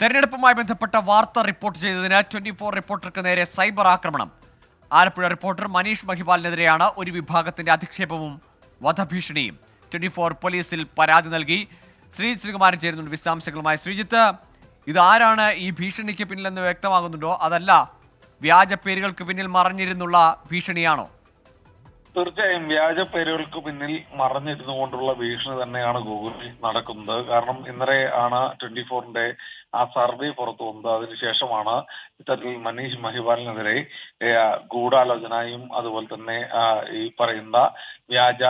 തെരഞ്ഞെടുപ്പുമായി ബന്ധപ്പെട്ട വാർത്ത റിപ്പോർട്ട് ചെയ്തതിന് ട്വന്റി ഫോർ റിപ്പോർട്ടർക്ക് നേരെ സൈബർ ആക്രമണം. ആലപ്പുഴ റിപ്പോർട്ടർ മനീഷ് മഹിപാലിനെതിരെയാണ് ഒരു വിഭാഗത്തിന്റെ അധിക്ഷേപവും വധഭീഷണിയും. ട്വന്റി ഫോർ പോലീസിൽ പരാതി നൽകി. ശ്രീജിത് ശ്രീകുമാരൻ ചേരുന്നുണ്ട് വിശദാംശങ്ങളുമായി. ശ്രീജിത്ത് ഇതാരാണ് ഈ ഭീഷണിക്ക് പിന്നിലെന്ന് വ്യക്തമാകുന്നുണ്ടോ? അതല്ല വ്യാജ പേരുകൾക്ക് പിന്നിൽ മറഞ്ഞിരുന്നുള്ള ഭീഷണിയാണോ? തീർച്ചയായും വ്യാജ പേരുകൾക്ക് പിന്നിൽ മറഞ്ഞിരുന്നു കൊണ്ടുള്ള ഭീഷണി തന്നെയാണ് ഗൂഗിളിൽ നടക്കുന്നത്. കാരണം ഇന്നലെ ആണ് ട്വന്റി ഫോറിന്റെ ആ സർവേ പുറത്തു വന്നത്. അതിനുശേഷമാണ് ഇത്തരത്തിൽ മനീഷ് മഹിപാലിനെതിരെ ഗൂഢാലോചനയും അതുപോലെ തന്നെ ഈ പറയുന്ന വ്യാജ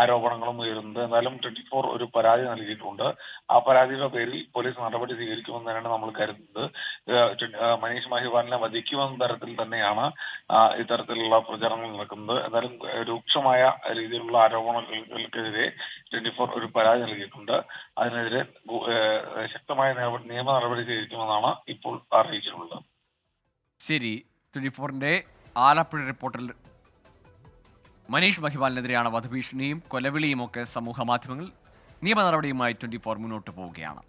ആരോപണങ്ങളും ഉയരുന്നത്. എന്നാലും ട്വന്റി ഫോർ ഒരു പരാതി നൽകിയിട്ടുണ്ട്. ആ പരാതിയുടെ പേരിൽ പോലീസ് നടപടി സ്വീകരിക്കുമെന്ന് തന്നെയാണ് നമ്മൾ കരുതുന്നത്. മനീഷ് മഹിവാലിനെ വധിക്കുമെന്ന തരത്തിൽ തന്നെയാണ് ഇത്തരത്തിലുള്ള പ്രചരണങ്ങൾ നടക്കുന്നത്. എന്നാലും രൂക്ഷമായ രീതിയിലുള്ള ആരോപണങ്ങൾക്കെതിരെ ട്വന്റി ഫോർ ഒരു പരാതി നൽകിയിട്ടുണ്ട്. അതിനെതിരെ ശക്തമായ നിയമ നടപടി സ്വീകരിക്കുമെന്നാണ് ഇപ്പോൾ അറിയിച്ചിട്ടുള്ളത്. ശരി. ട്വന്റി ഫോറിന്റെ ആലപ്പുഴ റിപ്പോർട്ടറിൽ മനീഷ് മഹിവാലിനെതിരെയാണ് വധഭീഷണിയും കൊലവിളിയും ഒക്കെ സമൂഹ മാധ്യമങ്ങളിൽ നിയമ നടപടിയുമായി ട്വന്റി ഫോർ മുന്നോട്ട് പോവുകയാണ്.